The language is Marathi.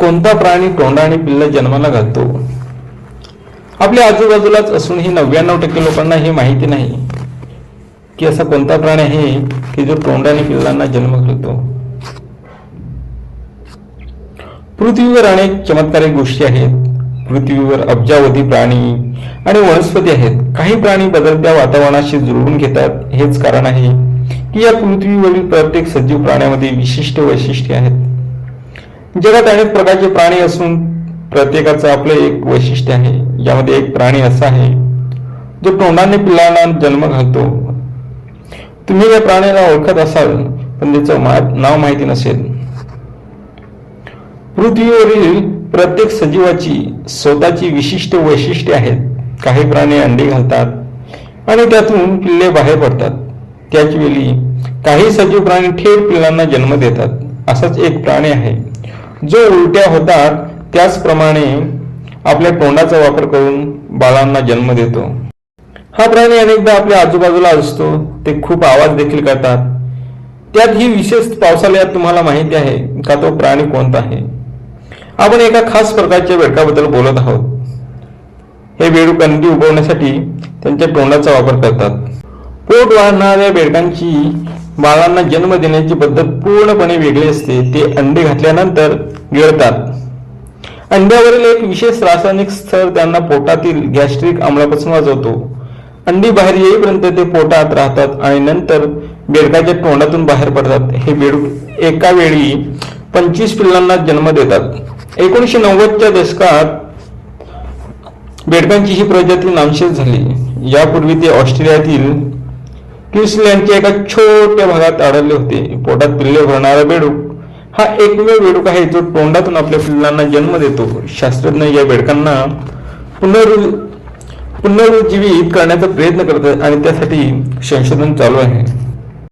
कोणता प्राणी तोंडा आणि पिल्ल जन्माला घालतो? आपल्या आजूबाजूलाच असूनही नव्याण्णव टक्के लोकांना हे माहिती नाही की असा कोणता प्राणी आहे की जो तोंडाने पिल्लांना जन्म घालतो. पृथ्वीवर अनेक चमत्कारिक गोष्टी आहेत. पृथ्वीवर अब्जावधी प्राणी आणि वनस्पती आहेत. काही प्राणी बदलत्या वातावरणाशी जुळवून घेतात. हेच कारण आहे की या पृथ्वीवरील प्रत्येक सजीव प्राण्यामध्ये विशिष्ट वैशिष्ट्ये आहेत. जगात अनेक प्रकारचे प्राणी असून प्रत्येकाचं आपलं एक वैशिष्ट्य आहे. यामध्ये एक प्राणी असा आहे जो तोंडाने पिल्लांना जन्म घालतो. तुम्ही या प्राण्याला ओळखत असाल पण त्याचं नाव माहिती नसेल. पृथ्वीवरील प्रत्येक सजीवाची स्वतःची विशिष्ट वैशिष्ट्ये आहेत. काही प्राणी अंडी घालतात आणि त्यातून पिल्ले बाहेर पडतात. त्याच वेळी काही सजीव प्राणी थेट पिल्लांना जन्म देतात. असाच एक प्राणी आहे. जो उलट्या होतात त्याचप्रमाणे आपल्या तोंडाचा वापर करून बाळांना जन्म देतो. हा प्राणी अनेकदा आपल्या आजूबाजूला असतो ते खूप आवाज देखील करतात. त्यात ही विशेष पावसाळ्यात तुम्हाला माहिती आहे का तो प्राणी कोणता आहे? आपण एका खास प्रकारच्या बेडकाबद्दल बोलत आहोत. हे बेडू कंदी उगवण्यासाठी त्यांच्या तोंडाचा वापर करतात. पोट वाढणाऱ्या बेडकांची बाळांना जन्म देण्याची पद्धत पूर्णपणे वेगळी असते. ते अंडे घातल्यानंतर गिळतात. अंड्यावरील एक विशेष रासायनिक स्तर त्यांना पोटातील गॅस्ट्रिक आम्लापासून वाचवतो. अंडी बाहेर येईपर्यंत ते पोटात राहतात आणि नंतर बेडकाच्या तोंडातून बाहेर पडतात. हे बेडूक एका वेळी पंचवीस पिल्लांना जन्म देतात. एकोणीशे नव्वदच्या दशकात बेडकांची ही प्रजाती नामशेष झाली. यापूर्वी ते ऑस्ट्रेलियातील क्विन्सलँडच्या एका छोट्या भागात आढळले होते. पोटात पिल्ले भरणारा बेडूक हा एकमेव बेडूक आहे जो तोंडातून आपल्या पिल्लांना जन्म देतो. शास्त्रज्ञ या बेडकांना पुनरु पुनरुज्जीवित करण्याचा प्रयत्न करतात आणि त्यासाठी संशोधन चालू आहे.